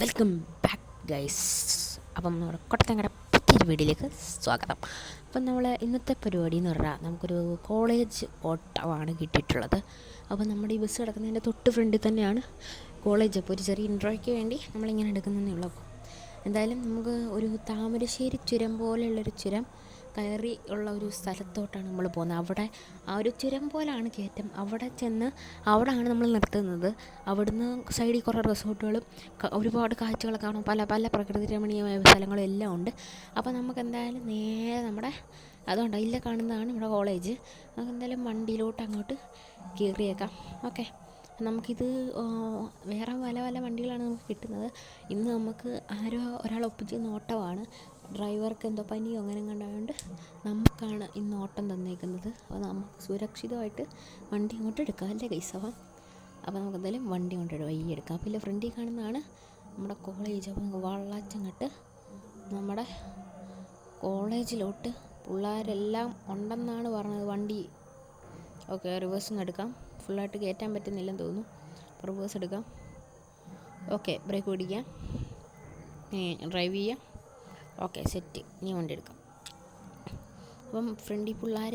Welcome back guys. അപ്പം നമ്മുടെ കൊട്ടത്തങ്ങട പുതിയൊരു വീഡിയോയിലേക്ക് സ്വാഗതം. അപ്പം നമ്മൾ ഇന്നത്തെ പരിപാടി എന്ന് പറഞ്ഞാൽ നമുക്കൊരു കോളേജ് ഓട്ടമാണ് കിട്ടിയിട്ടുള്ളത്. അപ്പോൾ നമ്മുടെ ഈ ബസ് കിടക്കുന്നതിന്റെ തൊട്ട് ഫ്രണ്ടിൽ തന്നെയാണ് കോളേജ്. അപ്പോൾ ഒരു ചെറിയ ഇൻട്രോയ്ക്ക് വേണ്ടി നമ്മളിങ്ങനെ എടുക്കുന്നതേ ഉള്ളൂ. എന്തായാലും നമുക്ക് ഒരു താമരശ്ശേരി ചുരം പോലെയുള്ളൊരു ചുരം കയറി ഉള്ള ഒരു സ്ഥലത്തോട്ടാണ് നമ്മൾ പോകുന്നത്. അവിടെ ആ ഒരു ചുരം പോലാണ് കയറ്റം. അവിടെ ചെന്ന് അവിടെയാണ് നമ്മൾ നിർത്തുന്നത്. അവിടുന്ന് സൈഡിൽ കുറേ റിസോർട്ടുകളും ഒരുപാട് കാഴ്ചകളൊക്കെ കാണും. പല പല പ്രകൃതി രമണീയമായ സ്ഥലങ്ങളും എല്ലാം ഉണ്ട്. അപ്പോൾ നമുക്ക് എന്തായാലും നേരെ നമ്മുടെ അതുകൊണ്ട് ഇല്ല കാണുന്നതാണ് നമ്മുടെ കോളേജ്. നമുക്ക് എന്തായാലും വണ്ടിയിലോട്ട് അങ്ങോട്ട് കയറിയേക്കാം. ഓക്കെ. നമുക്കിത് വേറെ പല പല വണ്ടികളാണ് നമുക്ക് കിട്ടുന്നത്. ഇന്ന് നമുക്ക് ആരോ ഒരാൾ ഒപ്പിച്ച് ഓട്ടമാണ് ഡ്രൈവർക്ക് എന്തോ പനിയോ അങ്ങനെ കണ്ടായതുകൊണ്ട് നമുക്കാണ് ഇന്ന് ഓട്ടം തന്നേക്കുന്നത്. അപ്പോൾ നമുക്ക് സുരക്ഷിതമായിട്ട് വണ്ടി അങ്ങോട്ട് എടുക്കാം അല്ലേ കൈസവ? അപ്പോൾ നമുക്ക് എന്തായാലും വണ്ടി കൊണ്ട് വൈകി എടുക്കാം. അപ്പോൾ ഇല്ല ഫ്രണ്ടിൽ കാണുന്നതാണ് നമ്മുടെ കോളേജ്. അപ്പോൾ നമുക്ക് വള്ളാച്ചങ്ങട്ട് നമ്മുടെ കോളേജിലോട്ട് പിള്ളേരെല്ലാം ഉണ്ടെന്നാണ് പറഞ്ഞത്. വണ്ടി ഓക്കെ റിവേഴ്സ് എടുക്കാം. ഫുള്ളായിട്ട് കയറ്റാൻ പറ്റുന്നില്ലെന്ന് തോന്നുന്നു. അപ്പോൾ റിവേഴ്സ് എടുക്കാം. ഓക്കെ ബ്രേക്ക് പിടിക്കാം. ഡ്രൈവ് ചെയ്യാം. Okay set. ഇനി വണ്ടി എടുക്കാം. അപ്പം ഫ്രണ്ടിൽ പിള്ളേർ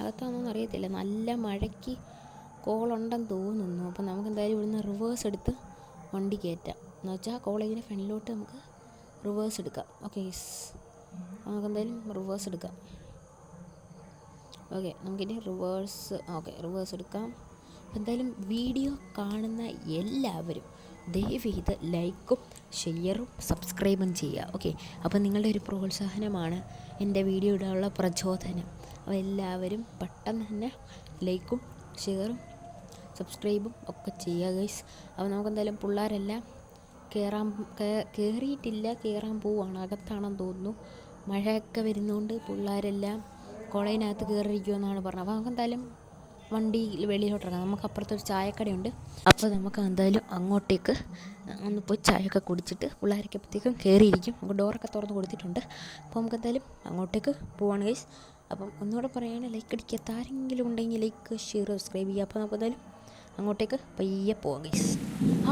അകത്താണോന്ന് അറിയത്തില്ല. നല്ല മഴയ്ക്ക് കോളുണ്ടെന്ന് തോന്നുന്നു. അപ്പം നമുക്ക് എന്തായാലും ഇവിടുന്ന് റിവേഴ്സ് എടുത്ത് വണ്ടി കയറ്റാം. എന്ന് വെച്ചാൽ കോളേജിന്റെ ഫ്രണ്ടിലോട്ട് നമുക്ക് റിവേഴ്സ് എടുക്കാം. Okay yes. നമുക്ക് എന്തായാലും റിവേഴ്സ് എടുക്കാം. ഓക്കെ നമുക്കിനി റിവേഴ്സ് ഓക്കെ റിവേഴ്സ് എടുക്കാം. എന്തായാലും വീഡിയോ കാണുന്ന എല്ലാവരും ദയവ് ചെയ്ത് ലൈക്കും ഷെയറും സബ്സ്ക്രൈബും ചെയ്യുക. ഓക്കെ. അപ്പോൾ നിങ്ങളുടെ ഒരു പ്രോത്സാഹനമാണ് എന്റെ വീഡിയോ ഇടാനുള്ള പ്രചോദനം. അപ്പോൾ എല്ലാവരും പെട്ടെന്ന് തന്നെ ലൈക്കും ഷെയറും സബ്സ്ക്രൈബും ഒക്കെ ചെയ്യുക ഗൈസ്. അപ്പോൾ നമുക്ക് എന്തായാലും പിള്ളേരെല്ലാം കയറാൻ കയറിയിട്ടില്ല കയറാൻ പോവുകയാണ് അകത്താണെന്ന് തോന്നുന്നു. മഴയൊക്കെ വരുന്നതുകൊണ്ട് പിള്ളേരെല്ലാം കുളയിനകത്ത് കയറിയിരിക്കുമെന്നാണ് പറഞ്ഞത്. അപ്പോൾ നമുക്ക് എന്തായാലും വണ്ടി വെളിയിലോട്ട് ഇറങ്ങാം നമുക്ക് അപ്പുറത്തൊരു ചായക്കടയുണ്ട്. അപ്പോൾ നമുക്ക് എന്തായാലും അങ്ങോട്ടേക്ക് ഒന്ന് പോയി ചായയൊക്കെ കുടിച്ചിട്ട് പിള്ളേരൊക്കെ അപ്പോഴത്തേക്കും കയറിയിരിക്കും. നമുക്ക് ഡോറൊക്കെ തുറന്ന് കൊടുത്തിട്ടുണ്ട്. അപ്പോൾ നമുക്ക് എന്തായാലും അങ്ങോട്ടേക്ക് പോവാണ് ഗൈസ് അപ്പം ഒന്നുകൂടെ പറയുകയാണ് ലൈക്ക് അടിക്കാത്ത ആരെങ്കിലും ഉണ്ടെങ്കിൽ ലൈക്ക് ഷെയർ സബ്സ്ക്രൈബ് ചെയ്യുക. അപ്പോൾ നമുക്ക് എന്തായാലും അങ്ങോട്ടേക്ക് പയ്യെ പോവാം ഗൈസ്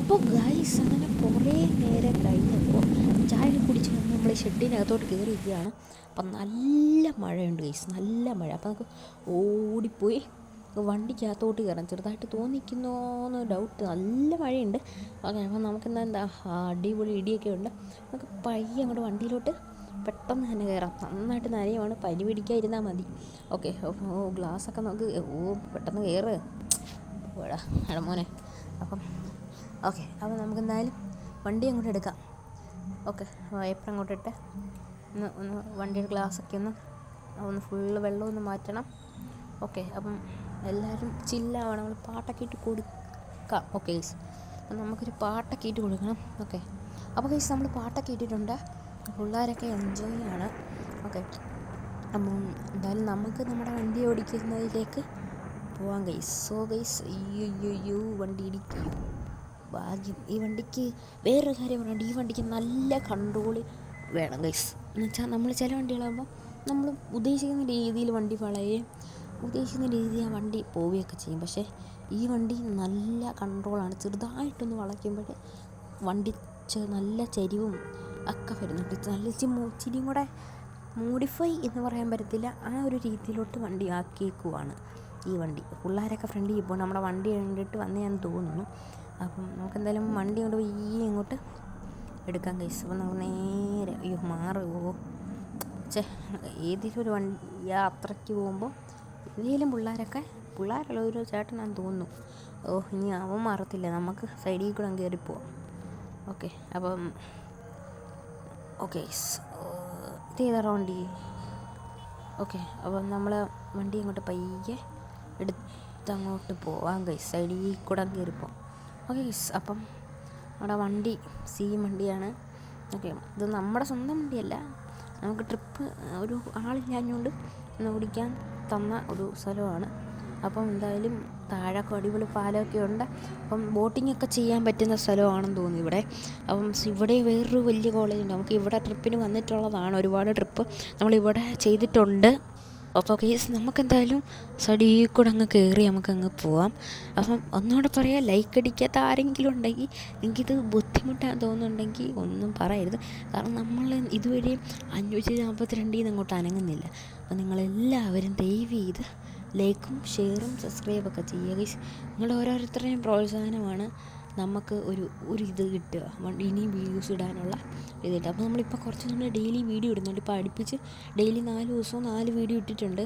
അപ്പോൾ ഗൈസ് അങ്ങനെ കുറേ നേരം കഴിഞ്ഞപ്പോൾ ചായ കുടിച്ച് നമ്മൾ ഷെഡിനകത്തോട്ട് കയറിയിരിക്കുകയാണ്. അപ്പം നല്ല മഴയുണ്ട് ഗൈസ് നല്ല മഴ. അപ്പോൾ നമുക്ക് ഓടിപ്പോയി വണ്ടിക്കകത്തോട്ട് കയറാം ചെറുതായിട്ട് തോന്നിക്കുന്നോന്ന് ഡൗട്ട് നല്ല മഴയുണ്ട്. ഓക്കെ അപ്പോൾ നമുക്ക് എന്താ അടിപൊളി ഇടിയൊക്കെ ഉണ്ട്. നമുക്ക് പയ്യെ അങ്ങോട്ട് വണ്ടിയിലോട്ട് പെട്ടെന്ന് തന്നെ കയറാം. നന്നായിട്ട് നനയുമാണ് പനി പിടിക്കാതിരുന്നാൽ മതി. ഓക്കെ ഓ ഗ്ലാസ്സൊക്കെ നമുക്ക് ഓ പെട്ടെന്ന് കയറ്. പോടാ എടാ മോനെ. അപ്പം ഓക്കെ അപ്പോൾ നമുക്ക് എന്തായാലും വണ്ടി അങ്ങോട്ട് എടുക്കാം. ഓക്കെ വൈപ്പർ അങ്ങോട്ട് ഇട്ട് ഒന്ന് ഒന്ന് വണ്ടിയുടെ ഗ്ലാസ്സൊക്കെ ഒന്ന് ഒന്ന് ഫുള്ള് വെള്ളം ഒന്ന് മാറ്റണം. ഓക്കെ അപ്പം എല്ലാവരും ചില്ലാവണം. നമ്മൾ പാട്ടൊക്കെ ഇട്ട് കൊടുക്കാം. ഓക്കെ ഗൈസ് നമുക്കൊരു പാട്ടൊക്കെ ഇട്ട് കൊടുക്കണം. ഓക്കെ അപ്പോൾ ഗൈസ് നമ്മൾ പാട്ടൊക്കെ ഇട്ടിട്ടുണ്ട്. പിള്ളേരൊക്കെ എൻജോയ് ആണ്. ഓക്കെ അപ്പം എന്തായാലും നമുക്ക് നമ്മുടെ വണ്ടി ഓടിക്കുന്നതിലേക്ക് പോവാം ഗൈസ് സോ ഗൈസ് അയ്യോ വണ്ടി ഇടിക്കും. ഭാഗ്യം. ഈ വണ്ടിക്ക് വേറൊരു കാര്യം പറയുന്നുണ്ട് ഈ വണ്ടിക്ക് നല്ല കൺട്രോൾ വേണം ഗൈസ് എന്ന് വെച്ചാൽ നമ്മൾ ചില വണ്ടികളാകുമ്പോൾ നമ്മൾ ഉദ്ദേശിക്കുന്ന രീതിയിൽ വണ്ടി വളയുകയും ഉദ്ദേശിക്കുന്ന രീതിയിൽ ആ വണ്ടി പോവുകയൊക്കെ ചെയ്യും. പക്ഷേ ഈ വണ്ടി നല്ല കൺട്രോളാണ് ചെറുതായിട്ടൊന്ന് വളയ്ക്കുമ്പോഴേ വണ്ടി നല്ല ചരിവും ഒക്കെ വരുന്നുണ്ട്. നല്ല ചിരിയും കൂടെ മോഡിഫൈ എന്ന് പറയാൻ പറ്റത്തില്ല. ആ ഒരു രീതിയിലോട്ട് വണ്ടി ആക്കിയേക്കുവാണ് ഈ വണ്ടി. പിള്ളേരൊക്കെ ഫ്രണ്ടിൽ ഇപ്പോൾ നമ്മുടെ വണ്ടി കണ്ടിട്ട് വന്നതാന്ന് തോന്നുന്നു. അപ്പം നമുക്ക് എന്തായാലും വണ്ടി കൊണ്ട് ഈ ഇങ്ങോട്ട് എടുക്കാൻ കൈസ് അപ്പം നമുക്ക് നേരെ അയ്യോ മാറുമോ ചേ ഏതെങ്കിലും ഒരു വണ്ടി യാത്രയ്ക്ക് പോകുമ്പോൾ ഏതെങ്കിലും പിള്ളേരൊക്കെ പിള്ളേരുള്ള ഒരു ചേട്ടനാന്ന് തോന്നുന്നു. ഓ ഇനി അവൻ മാറത്തില്ല. നമുക്ക് സൈഡിൽ കൂടെ കയറി കയറിപ്പോവാം ഓക്കെ അപ്പം ഓക്കെ ഇത് ചെയ്താറോ വണ്ടി ഓക്കെ അപ്പം നമ്മൾ വണ്ടി അങ്ങോട്ട് പയ്യെ എടുത്തങ്ങോട്ട് പോവാം ഗൈസ് സൈഡിൽ കൂടെ കയറിപ്പോവാം ഓക്കെ ഗൈസ് അപ്പം നമ്മുടെ വണ്ടി സി വണ്ടിയാണ്. ഓക്കെ ഇത് നമ്മുടെ സ്വന്തം വണ്ടിയല്ല. നമുക്ക് ട്രിപ്പ് ഒരു ആളില്ലാഞ്ഞുകൊണ്ട് ഒന്ന് ഓടിക്കാൻ തന്ന ഒരു സ്ഥലമാണ്. അപ്പം എന്തായാലും താഴൊക്കെ അടിപൊളി പാലമൊക്കെ ഉണ്ട്. അപ്പം ഒക്കെ ചെയ്യാൻ പറ്റുന്ന സ്ഥലമാണെന്ന് തോന്നുന്നു ഇവിടെ. അപ്പം ഇവിടെ വേറൊരു വലിയ കോളേജുണ്ട് നമുക്ക് ഇവിടെ ട്രിപ്പിന് വന്നിട്ടുള്ളതാണ് ഒരുപാട് ട്രിപ്പ് നമ്മളിവിടെ ചെയ്തിട്ടുണ്ട്. അപ്പോൾ കേസ് നമുക്കെന്തായാലും സടി കൂടെ അങ്ങ് കയറി നമുക്കങ്ങ് പോവാം. അപ്പം ഒന്നുകൂടെ പറയാം ലൈക്ക് അടിക്കാത്ത ആരെങ്കിലും ഉണ്ടെങ്കിൽ എനിക്കിത് ബുദ്ധിമുട്ടാൻ തോന്നുന്നുണ്ടെങ്കിൽ ഒന്നും പറയരുത്. കാരണം നമ്മൾ ഇതുവരെയും അഞ്ഞൂറ്റി നാൽപ്പത്തിരണ്ടിൽ നിന്ന് അങ്ങോട്ട് അനങ്ങുന്നില്ല. അപ്പോൾ നിങ്ങളെല്ലാവരും ദയവ് ചെയ്ത് ലൈക്കും ഷെയറും സബ്സ്ക്രൈബൊക്കെ ചെയ്യുക നിങ്ങളുടെ ഓരോരുത്തരുടെയും പ്രോത്സാഹനമാണ്. നമുക്ക് ഒരു ഒരു ഇത് കിട്ടുക. ഇനിയും വീഡിയോസ് ഇടാനുള്ള ഇത് കിട്ടുക. അപ്പോൾ നമ്മളിപ്പോൾ കുറച്ച് നമ്മൾ ഡെയിലി വീഡിയോ ഇടുന്നുണ്ട്. ഇപ്പോൾ അടുപ്പിച്ച് ഡെയിലി നാല് ദിവസവും നാല് വീഡിയോ ഇട്ടിട്ടുണ്ട്.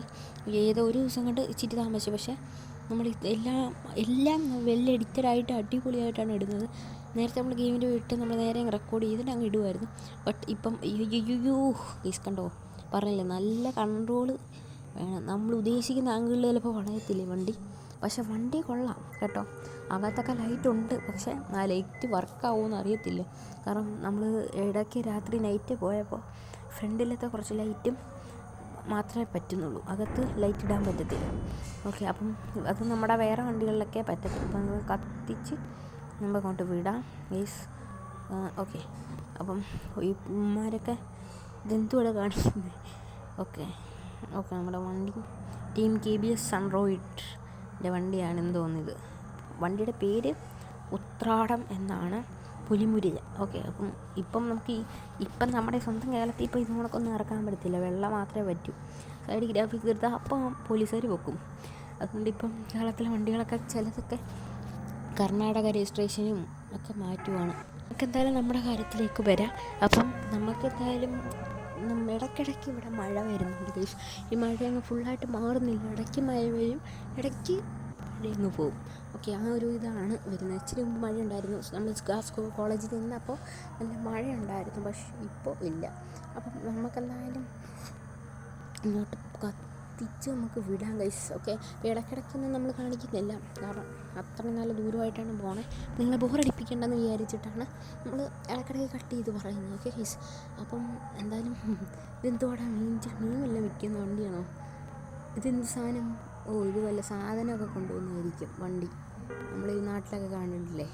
ഏതോ ഒരു ദിവസം കൊണ്ട് ഇച്ചിരി താമസിച്ചു. പക്ഷേ നമ്മൾ എല്ലാം എല്ലാം വെൽ എഡിറ്റഡായിട്ട് അടിപൊളിയായിട്ടാണ് ഇടുന്നത്. നേരത്തെ നമ്മൾ ഗെയിമിന്റെ ഇട്ട് നമ്മൾ നേരെ റെക്കോർഡ് ചെയ്തിട്ട് അങ്ങ് ഇടുമായിരുന്നു. ബട്ട് ഇപ്പം യു യു യു കണ്ടോ? പറഞ്ഞില്ലേ? നല്ല കൺട്രോൾ വേണം നമ്മൾ ഉദ്ദേശിക്കുന്ന ആംഗിളിൽ ചിലപ്പോൾ വളയത്തില്ലേ വണ്ടി? പക്ഷെ വണ്ടി കൊള്ളാം കേട്ടോ. അകത്തൊക്കെ ലൈറ്റ് ഉണ്ട്. പക്ഷേ ആ ലൈറ്റ് വർക്കാവുമെന്ന് അറിയത്തില്ല. കാരണം നമ്മൾ ഇടയ്ക്ക് രാത്രി നൈറ്റ് പോയപ്പോൾ ഫ്രണ്ടിലത്തെ കുറച്ച് ലൈറ്റും മാത്രമേ പറ്റുന്നുള്ളൂ. അകത്ത് ലൈറ്റ് ഇടാൻ പറ്റത്തില്ല. ഓക്കെ അപ്പം അത് നമ്മുടെ വേറെ വണ്ടികളിലൊക്കെ പറ്റത്തുള്ളൂ അപ്പം നമ്മൾ കത്തിച്ച് നമ്മൾ അങ്ങോട്ട് വിടാം. മീൻസ് ഓക്കെ അപ്പം ഈ ഉമ്മാരൊക്കെ ജന്തുവിടെ കാണിക്കുന്നത് ഓക്കെ ഓക്കെ നമ്മുടെ വണ്ടി. ടീം കെ ബി എസ് സൺറോയിഡിന്റെ വണ്ടിയാണെന്ന് തോന്നിയത് വണ്ടിയുടെ പേര് ഉത്രാടം എന്നാണ് പുലിമുരി ഓക്കെ അപ്പം ഇപ്പം നമുക്ക് ഈ ഇപ്പം നമ്മുടെ സ്വന്തം കേരളത്തിൽ ഇപ്പോൾ ഇത് കണക്കൊന്നും ഇറക്കാൻ പറ്റത്തില്ല. വെള്ളം മാത്രമേ പറ്റൂ. സൈഡ് ഗ്രാഫിക് എടുത്താൽ അപ്പം പോലീസുകാർ വെക്കും. അതുകൊണ്ട് ഇപ്പം കേരളത്തിലെ വണ്ടികളൊക്കെ ചിലതൊക്കെ കർണാടക രജിസ്ട്രേഷനും ഒക്കെ മാറ്റുവാണ്. നമുക്ക് എന്തായാലും നമ്മുടെ കാര്യത്തിലേക്ക് വരാം. അപ്പം നമുക്ക് എന്തായാലും നമ്മ- ഇടയ്ക്കിടയ്ക്ക് ഇവിടെ മഴ വരുന്നുണ്ട് ഗൈസ് ഈ മഴ അങ്ങ് ഫുള്ളായിട്ട് മാറുന്നില്ല. ഇടയ്ക്ക് മഴ വരും ഇടയ്ക്ക് മഴയങ്ങ് പോവും. ഓക്കെ ആ ഒരു ഇതാണ് വരുന്നത്. ഇച്ചിരി മുമ്പ് മഴ ഉണ്ടായിരുന്നു. നമ്മൾ സ്കൂൾ കോളേജിൽ നിന്നപ്പോൾ നല്ല മഴ ഉണ്ടായിരുന്നു പക്ഷെ ഇപ്പോൾ ഇല്ല. അപ്പം നമുക്കെന്തായാലും ഇങ്ങോട്ട് കത്തിച്ച് നമുക്ക് വിടാൻ ഗൈസ് ഓക്കെ ഇടയ്ക്കിടയ്ക്കൊന്നും നമ്മൾ കാണിക്കുന്നില്ല. കാരണം അത്ര നല്ല ദൂരമായിട്ടാണ് പോണേ. നിങ്ങളെ ബോറടിപ്പിക്കേണ്ടെന്ന് വിചാരിച്ചിട്ടാണ് നമ്മൾ ഇടയ്ക്കിടയ്ക്ക് കട്ട് ചെയ്ത് പറയുന്നത്. ഓക്കെ ഗൈസ് അപ്പം എന്തായാലും ഇതെന്തോടാ മീൻ മീൻ വല്ല വിൽക്കുന്ന വണ്ടിയാണോ? ഇതെന്ത് സാധനം? ഓ ഇത് വല്ല സാധനമൊക്കെ കൊണ്ടുവന്നായിരിക്കും വണ്ടി. നമ്മൾ ഈ നാട്ടിലൊക്കെ കാണുന്നില്ലേ?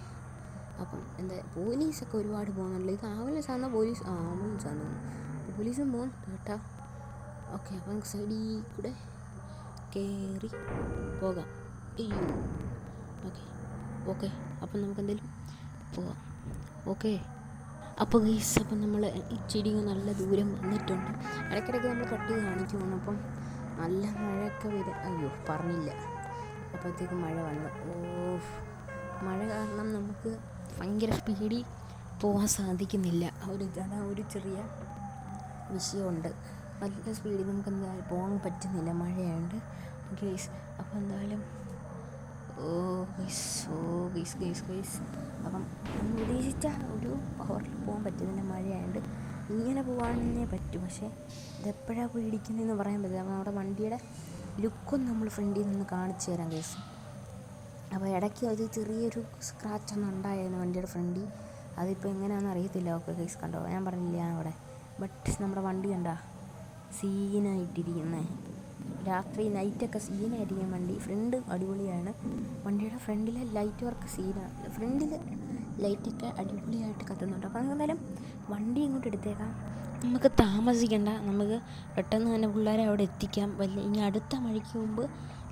അപ്പം എന്താ പോലീസൊക്കെ ഒരുപാട് പോകുന്നുണ്ടല്ലോ ഇത് ആംബുലൻസ് സാധനം പോലീസ് ആ ആംബുലൻസ് ആണെന്ന് പോലീസും പോകുന്നുണ്ട് കേട്ടോ. ഓക്കെ അപ്പം സൈഡിൽ കൂടെ കയറി പോകാം. അയ്യോ. ഓക്കെ ഓക്കെ അപ്പം നമുക്ക് എന്തെങ്കിലും പോകാം. ഓക്കെ. അപ്പോൾ ഗൈസ് അപ്പം നമ്മൾ ഇച്ചിരി നല്ല ദൂരം വന്നിട്ടുണ്ട്. ഇടയ്ക്കിടയ്ക്ക് നമ്മൾ കട്ട് ചെയ്ത് കാണിക്കുവാണ് അപ്പം നല്ല മഴയൊക്കെ വരും അയ്യോ പറഞ്ഞില്ല. അപ്പോഴത്തേക്ക് മഴ വന്നു. ഓ മഴ കാരണം നമുക്ക് ഭയങ്കര സ്പീഡിൽ പോകാൻ സാധിക്കുന്നില്ല. ഒരു അതാ ഒരു ചെറിയ വിഷയമുണ്ട്. നല്ല സ്പീഡിൽ നമുക്ക് എന്തായാലും പോകാൻ പറ്റുന്നില്ല മഴയായതുകൊണ്ട് ഗേസ് അപ്പോൾ എന്തായാലും oh guys oh guys guys guys അപ്പം നമ്മൾ ഉദ്ദേശിച്ച ഒരു പവറിൽ പോകാൻ പറ്റുന്നില്ല മഴയായതുകൊണ്ട് ഇങ്ങനെ പോകാനേ പറ്റൂ പക്ഷേ ഇതെപ്പോഴാണ് പോയി ഇടിക്കുന്നതെന്ന് പറയാൻ പറ്റില്ല. അപ്പോൾ നമ്മുടെ വണ്ടിയുടെ ലുക്കും നമ്മൾ ഫ്രണ്ടിൽ നിന്ന് കാണിച്ചു തരാം ഗേസ് അപ്പോൾ ഇടയ്ക്ക് ഒരു ചെറിയൊരു സ്ക്രാച്ച് ഒന്നും ഉണ്ടായിരുന്നു വണ്ടിയുടെ ഫ്രണ്ടിൽ അതിപ്പോൾ എങ്ങനെയാണെന്ന് അറിയത്തില്ല ഓക്കെ കേസ് കണ്ടോ? ഞാൻ പറഞ്ഞില്ല അവിടെ. ബട്ട് നമ്മുടെ വണ്ടി കണ്ടാ? സീനായിട്ടിരിക്കുന്നത് രാത്രി നൈറ്റൊക്കെ സീനായിരിക്കും വണ്ടി ഫ്രണ്ട് അടിപൊളിയാണ്. വണ്ടിയുടെ ഫ്രണ്ടിലെ ലൈറ്റ് വർക്ക് സീനാണ് ഫ്രണ്ടിൽ ലൈറ്റൊക്കെ അടിപൊളിയായിട്ട് കത്തുന്നുണ്ട്. അപ്പോൾ എന്തായാലും വണ്ടി ഇങ്ങോട്ട് എടുത്തേക്കാം. നമുക്ക് താമസിക്കണ്ട. നമുക്ക് പെട്ടെന്ന് തന്നെ പിള്ളേരെ അവിടെ എത്തിക്കാം. വലിയ ഇനി അടുത്ത മഴയ്ക്ക് മുമ്പ്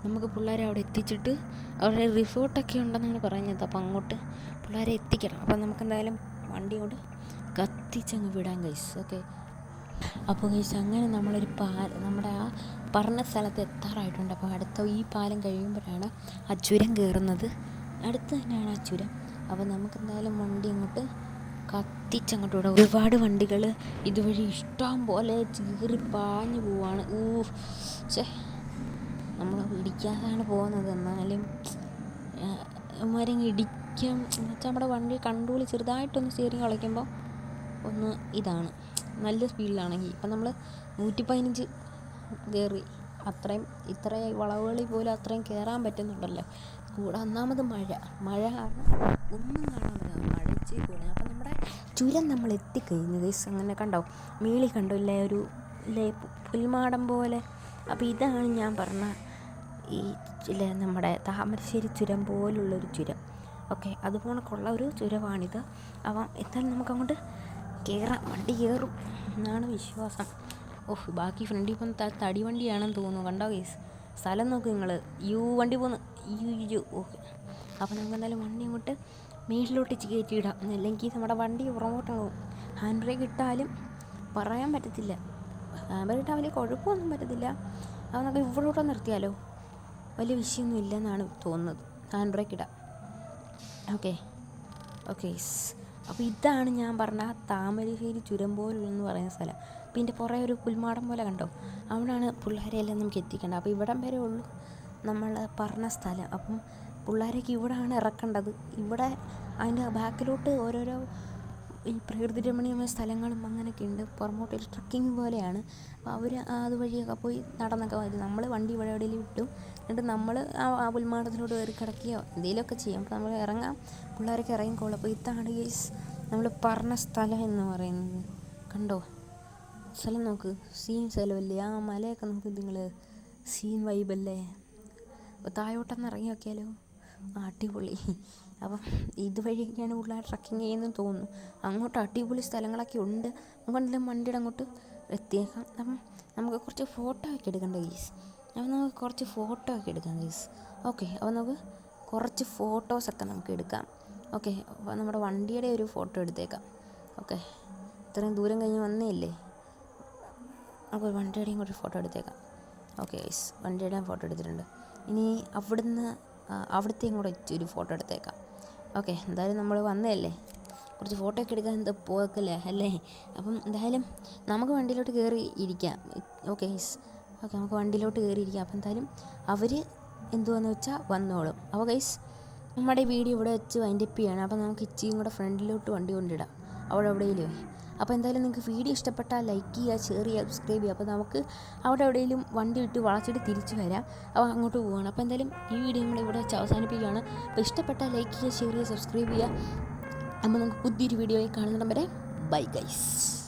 നമുക്ക് പിള്ളേരെ അവിടെ എത്തിച്ചിട്ട് അവിടെ റിസോർട്ടൊക്കെ ഉണ്ടെന്നാണ് പറഞ്ഞത് അപ്പോൾ അങ്ങോട്ട് പിള്ളേരെ എത്തിക്കണം. അപ്പോൾ നമുക്ക് എന്തായാലും വണ്ടി കൊണ്ട് കത്തിച്ചങ്ങ് വിടാം കഴിച്ചു ഓക്കെ അപ്പോൾ ഗൈസ് അങ്ങനെ നമ്മളൊരു പാ നമ്മുടെ ആ പറഞ്ഞ സ്ഥലത്ത് എത്താറായിട്ടുണ്ട്. അപ്പോൾ അടുത്ത ഈ പാലം കഴിയുമ്പോഴാണ് ആ ചുരം കയറുന്നത്. അടുത്ത് തന്നെയാണ് ആ ചുരം. അപ്പോൾ നമുക്ക് എന്തായാലും വണ്ടി അങ്ങോട്ട് കത്തിച്ചങ്ങോട്ട് വിടാം. ഒരുപാട് വണ്ടികൾ ഇതുവഴി ഇഷ്ടം പോലെ ചീറി പാഞ്ഞു പോവാണ്. ഊ ചേ നമ്മൾ ഇടിക്കാതാണ് പോകുന്നത്. എന്നാലും അവന്മാരങ്ങ് ഇടിക്കാം. എന്നുവെച്ചാൽ നമ്മുടെ വണ്ടി കൺട്രോൾ ചെറുതായിട്ടൊന്ന് സ്റ്റിയറിങ് കളിക്കുമ്പോൾ ഒന്ന് ഇതാണ്. നല്ല സ്പീഡിലാണെങ്കിൽ ഇപ്പം നമ്മൾ നൂറ്റി പതിനഞ്ച് കയറി അത്രയും ഇത്ര വളവുകളിൽ പോലും അത്രയും കയറാൻ പറ്റുന്നുണ്ടല്ലോ. കൂടെ ഒന്നാമത് മഴ. മഴ ഒന്നും കാണാൻ പറ്റില്ല മഴ ഇച്ചിരി കൂടെ അപ്പം നമ്മുടെ ചുരം നമ്മൾ എത്തിക്കഴിഞ്ഞു. ഗൈസ് അങ്ങനെ കണ്ടോ? മേളി കണ്ടോ? ഇല്ലേ ഒരു ഇല്ലേ പുൽമാടം പോലെ. അപ്പോൾ ഇതാണ് ഞാൻ പറഞ്ഞ ഈ ചില നമ്മുടെ താമരശ്ശേരി ചുരം പോലുള്ളൊരു ചുരം. ഓക്കെ അതുപോലെ കൊള്ള ഒരു ചുരമാണിത്. അപ്പം എന്തായാലും നമുക്കങ്ങോട്ട് കയറാം വണ്ടി കയറും എന്നാണ് വിശ്വാസം. ഓഹ് ബാക്കി ഫ്രണ്ടിൽ ത- തടി വണ്ടിയാണെന്ന് തോന്നുന്നു. കണ്ടോ കേസ് സ്ഥലം നോക്ക് നിങ്ങൾ യു വണ്ടി പോന്ന് യു യു ഓക്കെ അപ്പോൾ നമുക്ക് എന്തായാലും വണ്ടി അങ്ങോട്ട് മേളിലോട്ട് കയറ്റിയിടാം. അല്ലെങ്കിൽ നമ്മുടെ വണ്ടി പുറകോട്ട് പോകും ഹാൻഡ് ബ്രേക്ക് ഇട്ടാലും പറയാൻ പറ്റത്തില്ല. ഹാൻഡ് ബ്രേക്ക് ഇട്ടാൽ വലിയ കുഴപ്പമൊന്നും പറ്റത്തില്ല. അപ്പോൾ നമുക്ക് ഇവിടോട്ട് നിർത്തിയാലോ? വലിയ വിഷയമൊന്നും ഇല്ലെന്നാണ് തോന്നുന്നത്. ഹാൻഡ് ബ്രേക്ക് ഇടാം. ഓക്കെ. ഓക്കെ അപ്പോൾ ഇതാണ് ഞാൻ പറഞ്ഞ താമരശ്ശേരി ചുരം പോലെന്ന് പറയുന്ന സ്ഥലം. അപ്പോൾ ഇതിന്റെ ഒരു പുൽമാടം പോലെ കണ്ടോ? അവിടെയാണ് പിള്ളേരെയെല്ലാം നമുക്ക് എത്തിക്കേണ്ടത്. അപ്പോൾ ഇവിടം വരെ ഉള്ളൂ നമ്മൾ പറഞ്ഞ സ്ഥലം. അപ്പം പിള്ളേരൊക്കെ ഇവിടെയാണ് ഇറക്കേണ്ടത്. ഇവിടെ അതിന്റെ ബാക്കിലോട്ട് ഓരോരോ ഈ പ്രകൃതി രമണീയമായ സ്ഥലങ്ങളും അങ്ങനെയൊക്കെ ഉണ്ട്. പുറമോട്ടൊരു ട്രക്കിംഗ് പോലെയാണ്. അപ്പോൾ അവർ അതുവഴിയൊക്കെ പോയി നടന്നൊക്കെ വരും. നമ്മൾ വണ്ടി ഇവിടെ എവിടെയെങ്കിലും എന്നിട്ട് നമ്മൾ ആ ആ പുൽമാടത്തിലോട്ട് കയറി കിടക്കുകയോ എന്തെങ്കിലുമൊക്കെ ചെയ്യും. അപ്പോൾ നമ്മൾ ഇറങ്ങാം. പിള്ളേരൊക്കെ ഇറങ്ങിക്കോളും അപ്പോൾ ഇതാണ് ഗേസ് നമ്മൾ പറഞ്ഞ സ്ഥലം എന്ന് പറയുന്നത്. കണ്ടോ? സ്ഥലം നോക്ക്. സീൻ സ്ഥലമല്ലേ? ആ മലയൊക്കെ നോക്ക് നിങ്ങൾ സീൻ വൈബല്ലേ അപ്പോൾ താഴോട്ടൊന്ന് ഇറങ്ങി നോക്കിയാലോ? അടിപൊളി. അപ്പം ഇതുവഴിയൊക്കെയാണ് പിള്ളേർ ട്രക്കിങ് ചെയ്യുന്നതെന്ന് തോന്നുന്നു. അങ്ങോട്ട് അടിപൊളി സ്ഥലങ്ങളൊക്കെ ഉണ്ട്. നമുക്ക് എന്തെങ്കിലും വണ്ടിയുടെ അങ്ങോട്ട് എത്തിയേക്കാം. അപ്പം നമുക്ക് കുറച്ച് ഫോട്ടോ ഒക്കെ എടുക്കേണ്ട ഗീസ് അപ്പം നമുക്ക് കുറച്ച് ഫോട്ടോ ഒക്കെ എടുക്കാം ഗീസ് ഓക്കെ അപ്പോൾ നമുക്ക് കുറച്ച് ഫോട്ടോസൊക്കെ നമുക്ക് എടുക്കാം. ഓക്കെ അപ്പോൾ നമ്മുടെ വണ്ടിയുടെ ഒരു ഫോട്ടോ എടുത്തേക്കാം. ഓക്കെ ഇത്രയും ദൂരം കഴിഞ്ഞ് വന്നേയില്ലേ? അപ്പോൾ വണ്ടിയുടെയും കൂടി ഫോട്ടോ എടുത്തേക്കാം. ഓക്കെ ഗൈസ് വണ്ടിയുടെയും ഫോട്ടോ എടുത്തിട്ടുണ്ട്. ഇനി അവിടുന്ന് അവിടുത്തെയും കൂടെ ഒരു ഫോട്ടോ എടുത്തേക്കാം. ഓക്കെ എന്തായാലും നമ്മൾ വന്നതല്ലേ? കുറച്ച് ഫോട്ടോ ഒക്കെ എടുക്കാൻ എന്താ പോക്കല്ലേ അല്ലേ? അപ്പം എന്തായാലും നമുക്ക് വണ്ടിയിലോട്ട് കയറി ഇരിക്കാം. ഓക്കെ ഓക്കെ നമുക്ക് വണ്ടിയിലോട്ട് കയറി ഇരിക്കാം. അപ്പം എന്തായാലും അവർ എന്തുവാന്ന് വെച്ചാൽ വന്നോളും. അപ്പോൾ ഗൈസ് നമ്മുടെ വീഡിയോ ഇവിടെ വെച്ച് വൈൻഡപ്പ് ചെയ്യണം. അപ്പോൾ നമുക്ക് ഇച്ചിയും കൂടെ ഫ്രണ്ടിലോട്ട് വണ്ടി കൊണ്ടിടാം. അവിടെ എവിടെയില്ലേ അപ്പോൾ എന്തായാലും നിങ്ങൾക്ക് വീഡിയോ ഇഷ്ടപ്പെട്ടാൽ ലൈക്ക് ചെയ്യുക ഷെയർ ചെയ്യുക സബ്സ്ക്രൈബ് ചെയ്യുക അപ്പോൾ നമുക്ക് അവിടെ എവിടെയെങ്കിലും വണ്ടി വിട്ട് വളച്ചിട്ട് തിരിച്ചു വരാം. അപ്പോൾ അങ്ങോട്ട് പോവുകയാണ് അപ്പോൾ എന്തായാലും ഈ വീഡിയോ നമ്മൾ ഇവിടെ അവസാനിപ്പിക്കുകയാണ്. അപ്പോൾ ഇഷ്ടപ്പെട്ടാൽ ലൈക്ക് ചെയ്യുക ഷെയർ ചെയ്യുക സബ്സ്ക്രൈബ് ചെയ്യുക അപ്പോൾ നമുക്ക് പുതിയൊരു വീഡിയോയിൽ കാണുന്നിടം വരെ. Bye guys.